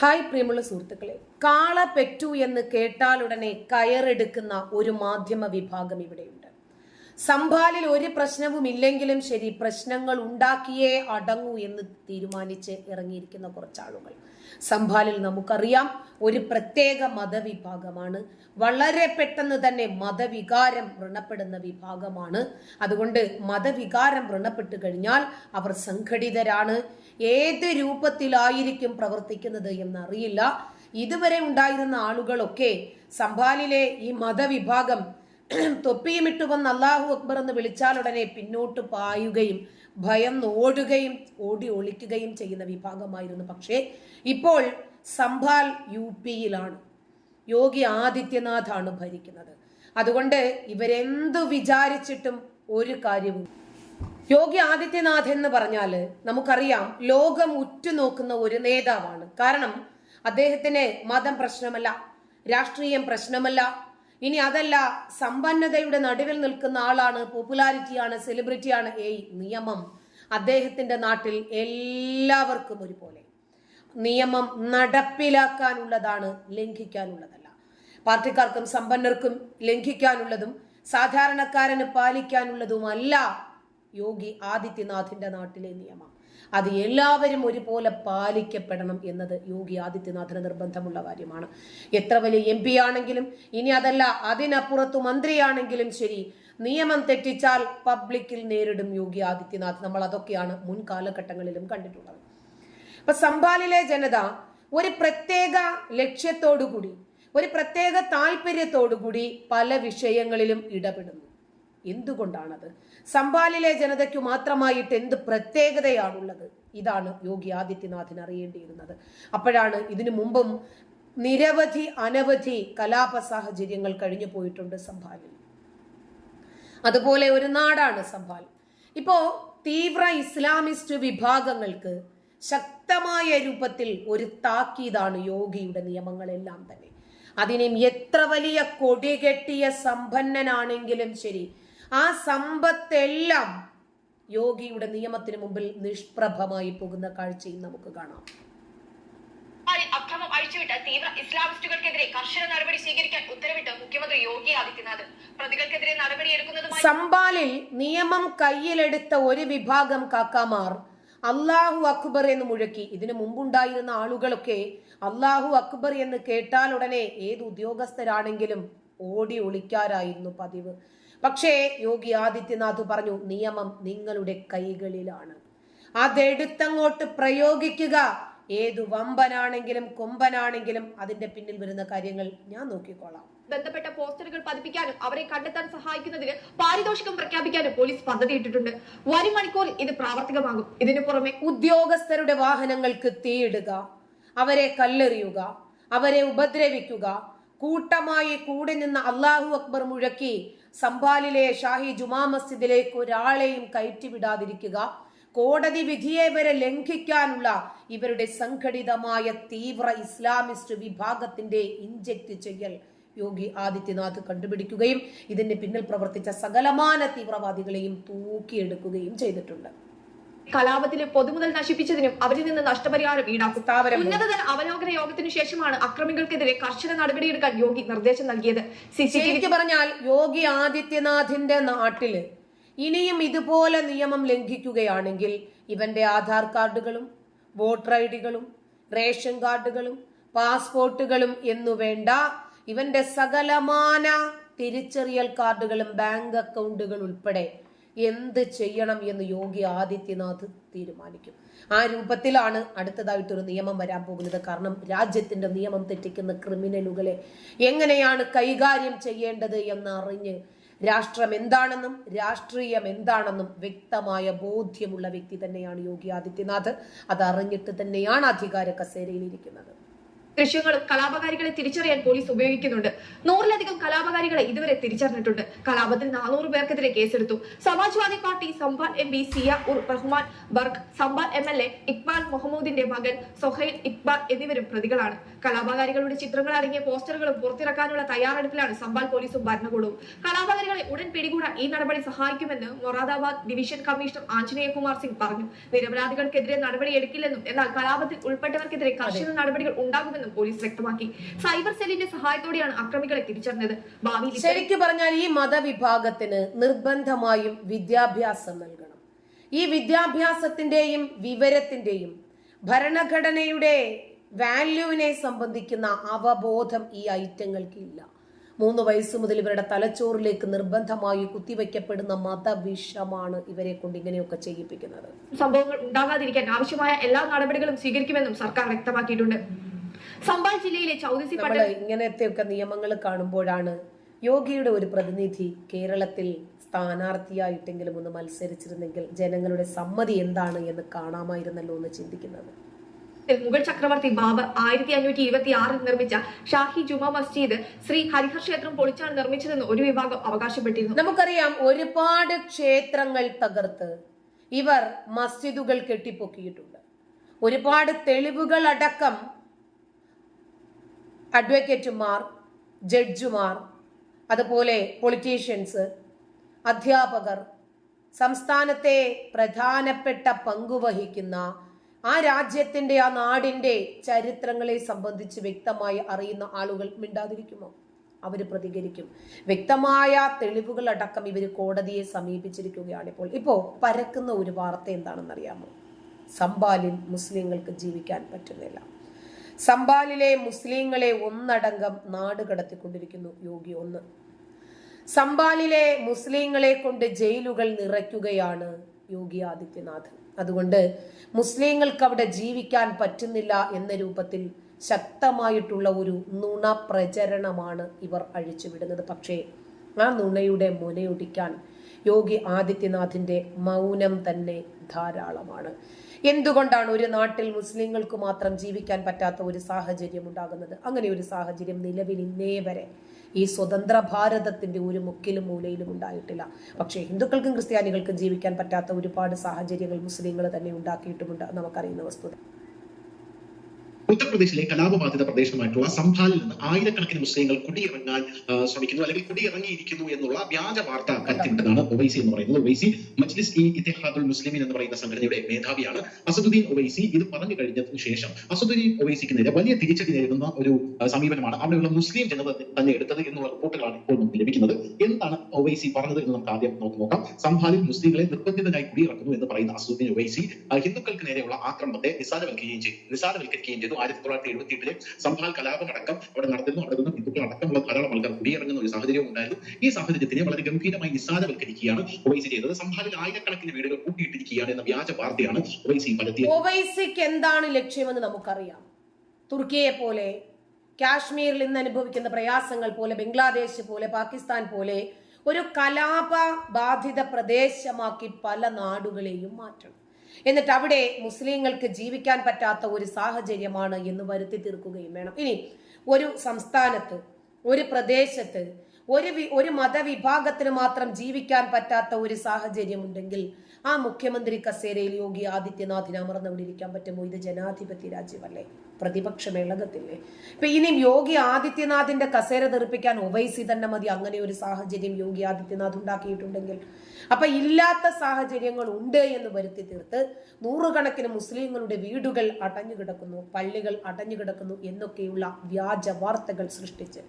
Hi പ്രിയമുള്ള സുഹൃത്തുക്കളെ. കാള പെറ്റു എന്ന് കേട്ടാലുടനെ കയറെടുക്കുന്ന ഒരു മാധ്യമ വിഭാഗം ഇവിടെയുണ്ട്. സംഭാലിൽ ഒരു പ്രശ്നവുമില്ലെങ്കിലും ശരി പ്രശ്നങ്ങൾ ഉണ്ടാക്കിയേ അടങ്ങൂ എന്ന് തീരുമാനിച്ച് ഇറങ്ങിയിരിക്കുന്ന കുറച്ചാളുകൾ. സംഭാലിൽ നമുക്കറിയാം ഒരു പ്രത്യേക മതവിഭാഗമാണ്. വളരെ പെട്ടെന്ന് തന്നെ മതവികാരം വ്രണപ്പെടുന്ന വിഭാഗമാണ്. അതുകൊണ്ട് മതവികാരം വ്രണപ്പെട്ട് കഴിഞ്ഞാൽ അവർ സംഘടിതരാണ്. ഏത് രൂപത്തിലായിരിക്കും പ്രവർത്തിക്കുന്നത് എന്നറിയില്ല. ഇതുവരെ ഉണ്ടായിരുന്ന ആളുകളൊക്കെ സംഭാലിലെ ഈ മതവിഭാഗം തൊപ്പിയുമിട്ട് വന്ന് അള്ളാഹു അക്ബർ എന്ന് വിളിച്ചാൽ ഉടനെ പിന്നോട്ട് പായുകയും ഭയം ഓടുകയും ഓടി ഒളിക്കുകയും ചെയ്യുന്ന വിഭാഗമായിരുന്നു. പക്ഷേ ഇപ്പോൾ സംഭാൽ യു പിയിലാണ് യോഗി ആദിത്യനാഥാണ് ഭരിക്കുന്നത്. അതുകൊണ്ട് ഇവരെന്തു വിചാരിച്ചിട്ടും ഒരു കാര്യവും യോഗി ആദിത്യനാഥ് എന്ന് പറഞ്ഞാൽ നമുക്കറിയാം ലോകം ഉറ്റുനോക്കുന്ന ഒരു നേതാവാണ്. കാരണം അദ്ദേഹത്തിന് മതം പ്രശ്നമല്ല രാഷ്ട്രീയം പ്രശ്നമല്ല ഇനി അതല്ല സമ്പന്നതയുടെ നടുവിൽ നിൽക്കുന്ന ആളാണ് പോപ്പുലാരിറ്റിയാണ് സെലിബ്രിറ്റിയാണ്. ഏയ് നിയമം അദ്ദേഹത്തിന്റെ നാട്ടിൽ എല്ലാവർക്കും ഒരുപോലെ. നിയമം നടപ്പിലാക്കാനുള്ളതാണ് ലംഘിക്കാനുള്ളതല്ല. പാർട്ടിക്കാർക്കും സമ്പന്നർക്കും ലംഘിക്കാനുള്ളതും സാധാരണക്കാരന് പാലിക്കാനുള്ളതുമല്ല യോഗി ആദിത്യനാഥിന്റെ നാട്ടിലെ നിയമം. അത് എല്ലാവരും ഒരുപോലെ പാലിക്കപ്പെടണം എന്നത് യോഗി ആദിത്യനാഥിന് നിർബന്ധമുള്ള കാര്യമാണ്. എത്ര വലിയ എം പി ആണെങ്കിലും ഇനി അതല്ല അതിനപ്പുറത്തു മന്ത്രിയാണെങ്കിലും ശരി നിയമം തെറ്റിച്ചാൽ പബ്ലിക്കിൽ നേരിടും യോഗി ആദിത്യനാഥ്. നമ്മൾ അതൊക്കെയാണ് മുൻ കാലഘട്ടങ്ങളിലും കണ്ടിട്ടുള്ളത്. അപ്പൊ സംഭാലിലെ ജനത ഒരു പ്രത്യേക ലക്ഷ്യത്തോടുകൂടി ഒരു പ്രത്യേക താല്പര്യത്തോടുകൂടി പല വിഷയങ്ങളിലും ഇടപെടുന്നു. എന്തുകൊണ്ടാണത്? സംഭാലിലെ ജനതയ്ക്ക് മാത്രമായിട്ട് എന്ത് പ്രത്യേകതയാണുള്ളത്? ഇതാണ് യോഗി ആദിത്യനാഥിന് അറിയേണ്ടിയിരുന്നത്. അപ്പോഴാണ് ഇതിനു മുമ്പും നിരവധി അനവധി കലാപ സാഹചര്യങ്ങൾ കഴിഞ്ഞു പോയിട്ടുണ്ട് സംഭാലിൽ. അതുപോലെ ഒരു നാടാണ് സംഭാൽ. ഇപ്പോ തീവ്ര ഇസ്ലാമിസ്റ്റ് വിഭാഗങ്ങൾക്ക് ശക്തമായ രൂപത്തിൽ ഒരു താക്കീതാണ് യോഗിയുടെ നിയമങ്ങളെല്ലാം തന്നെ. അതിനും എത്ര വലിയ കൊടികെട്ടിയ സമ്പന്നനാണെങ്കിലും ശരി ആ സമ്പത്തെല്ലാം യോഗിയുടെ നിയമത്തിന് മുമ്പിൽ നിഷ്പ്രഭമായി പോകുന്ന കാഴ്ചയും നമുക്ക് കാണാം. അക്രമം അഴിച്ചുവിട്ട തീവ്ര ഇസ്ലാമിസ്റ്റുകൾക്കെതിരെ കർശന നടപടി സ്വീകരിക്കാൻ ഉത്തരവിട്ട് മുഖ്യമന്ത്രി യോഗി ആദിത്യനാഥ് പ്രതികൾക്കെതിരെ നടപടിയെടുക്കുന്നതുമായി സംബാലിൽ നിയമം കയ്യിലെടുത്ത ഒരു വിഭാഗം കാക്കാമാർ അള്ളാഹു അക്ബർ എന്ന് മുഴക്കി. ഇതിനു മുമ്പുണ്ടായിരുന്ന ആളുകളൊക്കെ അള്ളാഹു അക്ബർ എന്ന് കേട്ടാൽ ഉടനെ ഏത് ഉദ്യോഗസ്ഥരാണെങ്കിലും ഓടി ഒളിക്കാരായിരുന്നു പതിവ്. പക്ഷേ യോഗി ആദിത്യനാഥ് പറഞ്ഞു നിയമം നിങ്ങളുടെ കൈകളിലാണ്. അതെടുത്തങ്ങോട്ട് പ്രയോഗിക്കുക. ഏതു വമ്പനാണെങ്കിലും കൊമ്പനാണെങ്കിലും അതിന്റെ പിന്നിൽ വരുന്ന കാര്യങ്ങൾ ഞാൻ നോക്കിക്കോളാം. ബന്ധപ്പെട്ട പോസ്റ്ററുകൾ പതിപ്പിക്കാനും അവരെ കണ്ടെത്താൻ സഹായിക്കുന്നതിന് പാരിതോഷികം പ്രഖ്യാപിക്കാനും പോലീസ് പദ്ധതി ഇട്ടിട്ടുണ്ട്. വരും മണിക്കൂറിൽ ഇത് പ്രാവർത്തികമാകും. ഇതിനു പുറമെ ഉദ്യോഗസ്ഥരുടെ വാഹനങ്ങൾക്ക് തീയിടുക അവരെ കല്ലെറിയുക അവരെ ഉപദ്രവിക്കുക കൂട്ടമായി കൂടി നിന്ന് അള്ളാഹു അക്ബർ മുഴക്കി സംഭാലിലെ ഷാഹി ജുമാ മസ്ജിദിലേക്ക് ഒരാളെയും കയറ്റിവിടാതിരിക്കുക കോടതി വിധിയെ വരെ ലംഘിക്കാനുള്ള ഇവരുടെ സംഘടിതമായ തീവ്ര ഇസ്ലാമിസ്റ്റ് വിഭാഗത്തിന്റെ ഇഞ്ചക്ട് ചെയ്യൽ യോഗി ആദിത്യനാഥ് കണ്ടുപിടിക്കുകയും ഇതിന്റെ പിന്നിൽ പ്രവർത്തിച്ച സകലമാന തീവ്രവാദികളെയും തൂക്കിയെടുക്കുകയും ചെയ്തിട്ടുണ്ട്. കലാപത്തിലെ പൊതുമുതൽ നശിപ്പിച്ചതിനും അവരിൽ നിന്ന് നഷ്ടപരിഹാരം ഈടാക്കും. സ്ഥാപനം ഉന്നതതല അവലോകന യോഗത്തിനു ശേഷമാണ് അക്രമികൾക്കെതിരെ കർശന നടപടിയെടുക്കാൻ യോഗി നിർദ്ദേശം നൽകിയത്. സിസിടിവിക്ക് ശരിക്കും പറഞ്ഞാൽ യോഗി ആദിത്യനാഥിന്റെ നാട്ടിൽ ഇനിയും ഇതുപോലെ നിയമം ലംഘിക്കുകയാണെങ്കിൽ ഇവന്റെ ആധാർ കാർഡുകളും വോട്ടർ ഐ ഡികളും റേഷൻ കാർഡുകളും പാസ്പോർട്ടുകളും എന്നു വേണ്ട ഇവന്റെ സകലമാന തിരിച്ചറിയൽ കാർഡുകളും ബാങ്ക് അക്കൗണ്ടുകൾ ഉൾപ്പെടെ എന്ത് ചെയ്യണം എന്ന് യോഗി ആദിത്യനാഥ് തീരുമാനിക്കും. ആ രൂപത്തിലാണ് അടുത്തതായിട്ടൊരു നിയമം വരാൻ പോകുന്നത്. കാരണം രാജ്യത്തിന്റെ നിയമം തെറ്റിക്കുന്ന ക്രിമിനലുകളെ എങ്ങനെയാണ് കൈകാര്യം ചെയ്യേണ്ടത് എന്നറിഞ്ഞ് രാഷ്ട്രം എന്താണെന്നും രാഷ്ട്രീയം എന്താണെന്നും വ്യക്തമായ ബോധ്യമുള്ള വ്യക്തി തന്നെയാണ് യോഗി ആദിത്യനാഥ്. അത് അറിഞ്ഞിട്ട് തന്നെയാണ് അധികാര കസേരയിൽ ഇരിക്കുന്നത് ദൃശ്യങ്ങളും കലാപകാരികളെ തിരിച്ചറിയാൻ പോലീസ് ഉപയോഗിക്കുന്നുണ്ട്. നൂറിലധികം കലാപകാരികളെ ഇതുവരെ തിരിച്ചറിഞ്ഞിട്ടുണ്ട്. കലാപത്തിൽ നാനൂറ് പേർക്കെതിരെ കേസെടുത്തു. Samajwadi party Sambhal M P Zia ur Rahman Barq Sambhal M L A Iqbal മുഹമ്മൂദിന്റെ മകൻ സൊഹൈൽ ഇക്ബാൽ എന്നിവരും പ്രതികളാണ്. കലാപകാരികളുടെ ചിത്രങ്ങൾ അടങ്ങിയ പോസ്റ്ററുകളും പുറത്തിറക്കാനുള്ള തയ്യാറെടുപ്പിലാണ് സംബാൽ പോലീസും ഭരണകൂടവും. കലാപകാരികളെ ഉടൻ പിടികൂടാൻ ഈ നടപടി സഹായിക്കുമെന്ന് മൊറാദാബാദ് ഡിവിഷൻ കമ്മീഷണർ ആഞ്ജനേയ കുമാർ സിംഗ് പറഞ്ഞു. നിരപരാധികൾക്കെതിരെ നടപടി എടുക്കില്ലെന്നും എന്നാൽ കലാപത്തിൽ ഉൾപ്പെട്ടവർക്കെതിരെ കർശന നടപടികൾ ഉണ്ടാകുമെന്നും പോലീസ് വ്യക്തമാക്കി. സൈബർ സെല്ലിന്റെ സഹായത്തോടെയാണ് അക്രമികളെ തിരിച്ചറിഞ്ഞത്. ഭാവിയിൽ ശരിക്കും പറഞ്ഞാൽ ഈ മതവിഭാഗത്തിന് നിർബന്ധമായും വിദ്യാഭ്യാസം നൽകണം. ഈ വിദ്യാഭ്യാസത്തിന്റെയും വിവരത്തിന്റെയും ഭരണഘടനയുടെ വാല്യൂവിനെ സംബന്ധിക്കുന്ന അവബോധം ഈ ഐറ്റങ്ങൾക്ക് ഇല്ല മൂന്ന് വയസ്സ് മുതൽ ഇവരുടെ തലച്ചോറിലേക്ക് നിർബന്ധമായി കുത്തിവെക്കപ്പെടുന്ന മതവിഷമാണ് ഇവരെ കൊണ്ട് ഇങ്ങനെയൊക്കെ ചെയ്യിപ്പിക്കുന്നത്. സംഭവങ്ങൾ ഉണ്ടാകാതിരിക്കാൻ ആവശ്യമായ എല്ലാ നടപടികളും സ്വീകരിക്കുമെന്നും സർക്കാർ വ്യക്തമാക്കിയിട്ടുണ്ട്. സംബാൽ ജില്ലയിലെ ചൗദസി നമ്മൾ ഇങ്ങനത്തെയൊക്കെ നിയമങ്ങൾ കാണുമ്പോഴാണ് യോഗിയുടെ ഒരു പ്രതിനിധി കേരളത്തിൽ സ്ഥാനാർത്ഥിയായിട്ടെങ്കിലും ഒന്ന് മത്സരിച്ചിരുന്നെങ്കിൽ ജനങ്ങളുടെ സമ്മതി എന്താണ് എന്ന് കാണാമായിരുന്നല്ലോ എന്ന് ചിന്തിക്കുന്നത്. മുഗൾ ചക്രവർത്തി ബാബർ ആയിരത്തി അഞ്ഞൂറ്റി ഇരുപത്തി ആറിൽ നിർമ്മിച്ച ഷാഹി ജുമാ മസ്ജിദ് ശ്രീ ഹരിഹർ ക്ഷേത്രം പൊളിച്ചാണ് നിർമ്മിച്ചതെന്ന് ഒരു വിഭാഗം അവകാശപ്പെട്ടിരുന്നു. നമുക്കറിയാം ഒരുപാട് ക്ഷേത്രങ്ങൾ തകർത്ത് ഇവർ മസ്ജിദുകൾ കെട്ടിപ്പൊക്കിയിട്ടുണ്ട്. ഒരുപാട് തെളിവുകൾ അടക്കം അഡ്വക്കേറ്റുമാർ ജഡ്ജുമാർ അതുപോലെ പൊളിറ്റീഷ്യൻസ് അധ്യാപകർ സംസ്ഥാനത്തെ പ്രധാനപ്പെട്ട പങ്കുവഹിക്കുന്ന ആ രാജ്യത്തിന്റെ ആ നാടിന്റെ ചരിത്രങ്ങളെ സംബന്ധിച്ച് വ്യക്തമായി അറിയുന്ന ആളുകൾ മിണ്ടാതിരിക്കുമോ? അവർ പ്രതികരിക്കും. വ്യക്തമായ തെളിവുകൾ അടക്കം ഇവർ കോടതിയെ സമീപിച്ചിരിക്കുകയാണ് ഇപ്പോൾ. ഇപ്പോൾ പരക്കുന്ന ഒരു വാർത്ത എന്താണെന്നറിയാമോ? സമ്പാലിൽ മുസ്ലിങ്ങൾക്ക് ജീവിക്കാൻ പറ്റുന്നില്ല. സംബാലിലെ മുസ്ലിങ്ങളെ ഒന്നടങ്കം നാട് കടത്തിക്കൊണ്ടിരിക്കുന്നു. യോഗി ഒന്ന്. സംബാലിലെ മുസ്ലിങ്ങളെ കൊണ്ട് ജയിലുകൾ നിറയ്ക്കുകയാണ് യോഗി ആദിത്യനാഥ് അതുകൊണ്ട് മുസ്ലിങ്ങൾക്ക് അവിടെ ജീവിക്കാൻ പറ്റുന്നില്ല എന്ന രൂപത്തിൽ ശക്തമായിട്ടുള്ള ഒരു നുണ പ്രചരണമാണ് ഇവർ അഴിച്ചുവിടുന്നത്. പക്ഷേ ആ നുണയുടെ മുനയൊടിക്കാൻ യോഗി ആദിത്യനാഥിന്റെ മൗനം തന്നെ ധാരാളമാണ്. എന്തുകൊണ്ടാണ് ഒരു നാട്ടിൽ മുസ്ലിങ്ങൾക്ക് മാത്രം ജീവിക്കാൻ പറ്റാത്ത ഒരു സാഹചര്യം ഉണ്ടാകുന്നത്? അങ്ങനെ ഒരു സാഹചര്യം നിലവിൽ ഇന്നേ വരെ ഈ സ്വതന്ത്ര ഭാരതത്തിന്റെ ഒരു മുക്കിലും മൂലയിലും ഉണ്ടായിട്ടില്ല. പക്ഷേ ഹിന്ദുക്കൾക്കും ക്രിസ്ത്യാനികൾക്കും ജീവിക്കാൻ പറ്റാത്ത ഒരുപാട് സാഹചര്യങ്ങൾ മുസ്ലിങ്ങൾ തന്നെ ഉണ്ടാക്കിയിട്ടുമുണ്ട് നമുക്കറിയുന്ന വസ്തുത. ഉത്തർപ്രദേശിലെ കലാപബാധിത പ്രദേശമായിട്ടുള്ള സംഭാലിൽ നിന്ന് ആയിരക്കണക്കിന് മുസ്ലിങ്ങൾ കുടിയിറങ്ങാൻ ശ്രമിക്കുന്നു അല്ലെങ്കിൽ കുടിയിറങ്ങിയിരിക്കുന്നു എന്നുള്ള വ്യാജ വാർത്ത പരത്തിവിട്ടതാണ് ഒവൈസി എന്ന് പറയുന്നത്. ഒവൈസി മജ്ലിസ് ഇ ഇത്തിഹാദുൽ മുസ്ലിമീൻ എന്ന് പറയുന്ന സംഘടനയുടെ മേധാവിയാണ് അസദുദ്ദീൻ ഒവൈസി. ഇത് പറഞ്ഞു കഴിഞ്ഞതിന് ശേഷം അസദുദ്ദീൻ ഒവൈസിക്ക് നേരെ വലിയ തിരിച്ചടി നേരിടുന്ന ഒരു സമീപനമാണ് അവിടെയുള്ള മുസ്ലിം ജനത തന്നെ എടുത്തത് എന്നുള്ള റിപ്പോർട്ടുകളാണ് ഇപ്പോൾ നമുക്ക് ലഭിക്കുന്നത്. എന്താണ് ഒവൈസി പറഞ്ഞത് എന്ന് നമുക്ക് ആദ്യം നമുക്ക് നോക്കാം. സംഭാലിൽ മുസ്ലിങ്ങളെ നിർബന്ധിതരായി കുടിയിറക്കുന്നു എന്ന് പറയുന്ന അസദുദ്ദീൻ ഒവൈസി ഹിന്ദുക്കൾക്ക് നേരെയുള്ള ആക്രമണത്തെ നിസാരവൽക്കുകയും ചെയ്തു. നിസ്സാരവൽക്കരിക്കുകയും ചെയ്തു. ആയിരത്തി തൊള്ളായിരത്തി എഴുപത്തി എട്ടിലെ സംഭാൽ കലാപമടക്കം അവിടെ നടത്തുന്നു അവിടെ നിന്ന് ഹിന്ദുക്കൾ അടക്കമുള്ള ധാരാളം ആൾക്കാർ കുടിയിറങ്ങുന്ന ഒരു സാഹചര്യം ഉണ്ടായിരുന്നു. ഈ സാഹചര്യത്തിനെ വളരെ ഗംഭീരമായി നിസ്സാരവൽക്കരിക്കുകയാണ് ഒവൈസി ചെയ്തത് സംഭാലിൽ ആയിരക്കണക്കിന് വീടുകൾ കൂട്ടിയിട്ടിരിക്കുകയാണ് എന്ന വ്യാജ വാർത്തയാണ് ഒവൈസി പരത്തിയത്. ഒവൈസിക്ക് എന്താണ് ലക്ഷ്യമെന്ന് നമുക്കറിയാം. തുർക്കിയെ പോലെ കാശ്മീരിൽ ഇന്ന് അനുഭവിക്കുന്ന പ്രയാസങ്ങൾ പോലെ ബംഗ്ലാദേശ് പോലെ പാകിസ്ഥാൻ പോലെ ഒരു കലാപ ബാധിത പ്രദേശമാക്കി പല നാടുകളെയും മാറ്റണം. എന്നിട്ട് അവിടെ മുസ്ലിങ്ങൾക്ക് ജീവിക്കാൻ പറ്റാത്ത ഒരു സാഹചര്യമാണ് എന്ന് വരുത്തി തീർക്കുകയും വേണം. ഇനി ഒരു സംസ്ഥാനത്ത് ഒരു പ്രദേശത്ത് ഒരു ഒരു മതവിഭാഗത്തിന് മാത്രം ജീവിക്കാൻ പറ്റാത്ത ഒരു സാഹചര്യം ഉണ്ടെങ്കിൽ ആ മുഖ്യമന്ത്രി കസേരയിൽ യോഗി ആദിത്യനാഥിന് അമർന്നവിടെ ഇരിക്കാൻ പറ്റുമോ? ഇത് ജനാധിപത്യ രാജ്യമല്ലേ? പ്രതിപക്ഷം ഇളകത്തില്ലേ ഇപ്പൊ ഇനിയും യോഗി ആദിത്യനാഥിന്റെ കസേര തെറിപ്പിക്കാൻ ഒവൈസി തന്നെ മതി. അങ്ങനെ ഒരു സാഹചര്യം യോഗി ആദിത്യനാഥ് ഉണ്ടാക്കിയിട്ടുണ്ടെങ്കിൽ അപ്പൊ ഇല്ലാത്ത സാഹചര്യങ്ങൾ ഉണ്ട് എന്ന് വരുത്തി തീർത്ത് നൂറുകണക്കിന് മുസ്ലിങ്ങളുടെ വീടുകൾ അടഞ്ഞു കിടക്കുന്നു പള്ളികൾ അടഞ്ഞു കിടക്കുന്നു എന്നൊക്കെയുള്ള വ്യാജ വാർത്തകൾ സൃഷ്ടിച്ച്.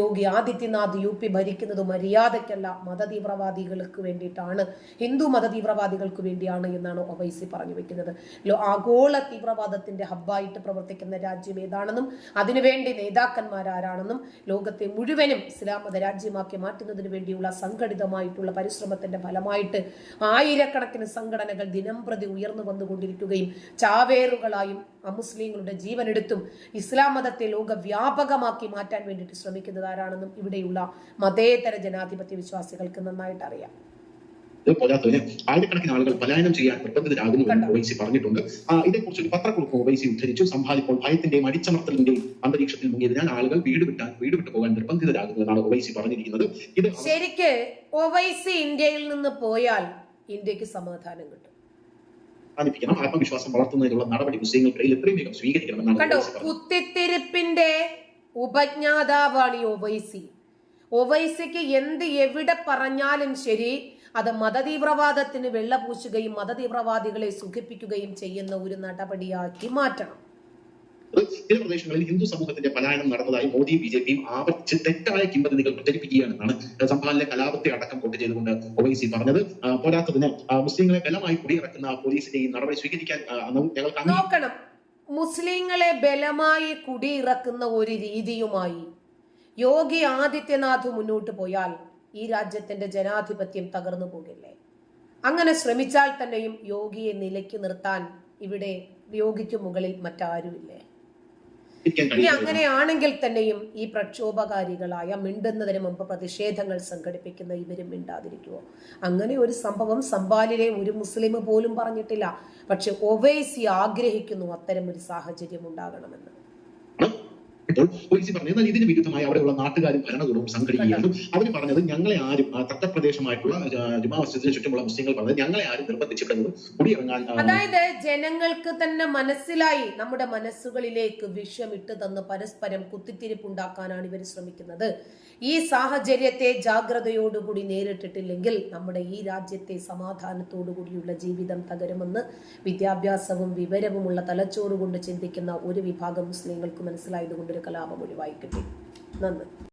യോഗി ആദിത്യനാഥ് യു പി ഭരിക്കുന്നത് മര്യാദയ്ക്കല്ല മതതീവ്രവാദികൾക്ക് വേണ്ടിയിട്ടാണ് ഹിന്ദു മതതീവ്രവാദികൾക്ക് വേണ്ടിയാണ് എന്നാണ് ഒവൈസി പറഞ്ഞു വെക്കുന്നത്. ആഗോള തീവ്രവാദത്തിന്റെ ഹബ്ബായിട്ട് പ്രവർത്തിക്കുന്ന രാജ്യം ഏതാണെന്നും അതിനുവേണ്ടി നേതാക്കന്മാരാരാണെന്നും ലോകത്തെ മുഴുവനും ഇസ്ലാം മത രാജ്യമാക്കി മാറ്റുന്നതിന് വേണ്ടിയുള്ള സംഘടിതമായിട്ടുള്ള പരിശ്രമത്തിന്റെ ഫലമായിട്ട് ആയിരക്കണക്കിന് സംഘടനകൾ ദിനം പ്രതി ഉയർന്നു വന്നുകൊണ്ടിരിക്കുകയും ചാവേറുകളായും അമുസ്ലിങ്ങളുടെ ജീവനെടുത്തും ഇസ്ലാം മതത്തെ ലോകവ്യാപകമാക്കി മാറ്റാൻ വേണ്ടിയിട്ട് ശ്രമിക്കുന്നതാരാണെന്നും ഇവിടെയുള്ള മതേതര ജനാധിപത്യ വിശ്വാസികൾക്ക് നന്നായിട്ട് അറിയാം പോരാത്തതിന് ആയിരക്കണക്കിന് ആളുകൾ പലായനം ചെയ്യാൻ നിർബന്ധിതരാകുന്നു എന്ന്? ഒവൈസി പറഞ്ഞിട്ടുണ്ട്. ആ, ഇതേക്കുറിച്ച് ഒരു പത്രക്കുറിപ്പ് ഒവൈസി ഉദ്ധരിച്ചു. സംഭാൽ ഇപ്പോൾ ഭയത്തിന്റെയും അടിച്ചമർത്തലിന്റെയും അന്തരീക്ഷത്തിൽ മുങ്ങിയതിനാൽ ആളുകൾ വീട് വിട്ടാൻ വീട് വിട്ടു പോകാൻ നിർബന്ധിതരാകുന്നു എന്നാണ് ഒവൈസി പറഞ്ഞിരിക്കുന്നത്. ഇത് ശരിക്ക് ഒവൈസി ഇന്ത്യയിൽ നിന്ന് പോയാൽ ഇന്ത്യയ്ക്ക് സമാധാനം കിട്ടും. ആത്മവിശ്വാസം വളർത്തുന്നതിനുള്ള നടപടി മുസ്ലിങ്ങൾക്കിടയിൽ എത്രയും വേഗം സ്വീകരിക്കണമെന്നാണ്. കുത്തിത്തിരിപ്പിന്റെ ഉപജ്ഞാതാവാണ് ഈ ഒവൈസി ഒവൈസിക്ക് എന്ത് എവിടെ പറഞ്ഞാലും ശരി അത് മതതീവ്രവാദത്തിന് വെള്ളപൂശുകയും മതതീവ്രവാദികളെ സുഖിപ്പിക്കുകയും ചെയ്യുന്ന ഒരു നടപടിയാക്കി മാറ്റണം. ചില പ്രദേശങ്ങളിൽ ഹിന്ദു സമൂഹത്തിന്റെ പലായനം നടന്നതായി മോദിയും ബി ജെ പിയും ആവർത്തിച്ച് തെറ്റായ കിംബദന്തികൾ പ്രചരിപ്പിക്കുകയാണെന്നാണ് സംഭാവനയിലെ കലാപത്തെ അടക്കം കൊണ്ട് ചെയ്തുകൊണ്ട് ഒവൈസി പറഞ്ഞത്. പോരാത്തതിന് മുസ്ലിങ്ങളെ ബലമായി കുടിയിറക്കുന്ന പോലീസിന്റെ ഈ നടപടി സ്വീകരിക്കാൻ ഞങ്ങൾക്ക് നോക്കണം. മുസ്ലിങ്ങളെ ബലമായി കുടിയിറക്കുന്ന ഒരു രീതിയുമായി യോഗി ആദിത്യനാഥ് മുന്നോട്ട് പോയാൽ ഈ രാജ്യത്തിന്റെ ജനാധിപത്യം തകർന്നു പോകില്ലേ? അങ്ങനെ ശ്രമിച്ചാൽ തന്നെയും യോഗിയെ നിലയ്ക്ക് നിർത്താൻ ഇവിടെ യോഗിക്ക് മുകളിൽ മറ്റാരുമില്ലേ? ഇനി. അങ്ങനെയാണെങ്കിൽ തന്നെയും ഈ പ്രക്ഷോഭകാരികളായ മിണ്ടുന്നതിന് മുമ്പ് പ്രതിഷേധങ്ങൾ സംഘടിപ്പിക്കുന്ന ഇവരും മിണ്ടാതിരിക്കുമോ അങ്ങനെ ഒരു സംഭവം സംബാലിലെ ഒരു മുസ്ലിം പോലും പറഞ്ഞിട്ടില്ല. പക്ഷെ ഒവൈസി ആഗ്രഹിക്കുന്നു അത്തരം ഒരു സാഹചര്യം ഉണ്ടാകണമെന്ന്. ഇപ്പോൾ പോലീസ് പറഞ്ഞു എന്നാൽ ഇതിന് വിരുദ്ധമായി അവിടെയുള്ള നാട്ടുകാരും ഭരണകൂടവും സംഘടിക്കുകയാണ് അവർ പറഞ്ഞത് ഞങ്ങളെ ആരും തട്ടപ്രദേശമായിട്ടുള്ള ജുമാ ചുറ്റുമുള്ള മുസ്ലിങ്ങൾ പറഞ്ഞത് ഞങ്ങളെ ആരും നിർബന്ധിച്ചിട്ടുള്ളത് കുടിയിറങ്ങാൻ അതായത് ജനങ്ങൾക്ക് തന്നെ മനസ്സിലായി നമ്മുടെ മനസ്സുകളിലേക്ക് വിഷമിട്ട് തന്ന് പരസ്പരം കുത്തിത്തിരിപ്പുണ്ടാക്കാനാണ് ഇവർ ശ്രമിക്കുന്നത്. ഈ സാഹചര്യത്തെ ജാഗ്രതയോടുകൂടി നേരിട്ടിട്ടില്ലെങ്കിൽ നമ്മുടെ ഈ രാജ്യത്തെ സമാധാനത്തോടുകൂടിയുള്ള ജീവിതം തകരുമെന്ന് വിദ്യാഭ്യാസവും വിവരവുമുള്ള തലച്ചോറ് കൊണ്ട് ചിന്തിക്കുന്ന ഒരു വിഭാഗം മുസ്ലിങ്ങൾക്ക് മനസ്സിലായതുകൊണ്ട് കലാപം ഒഴിവായി കിട്ടി നന്ദി.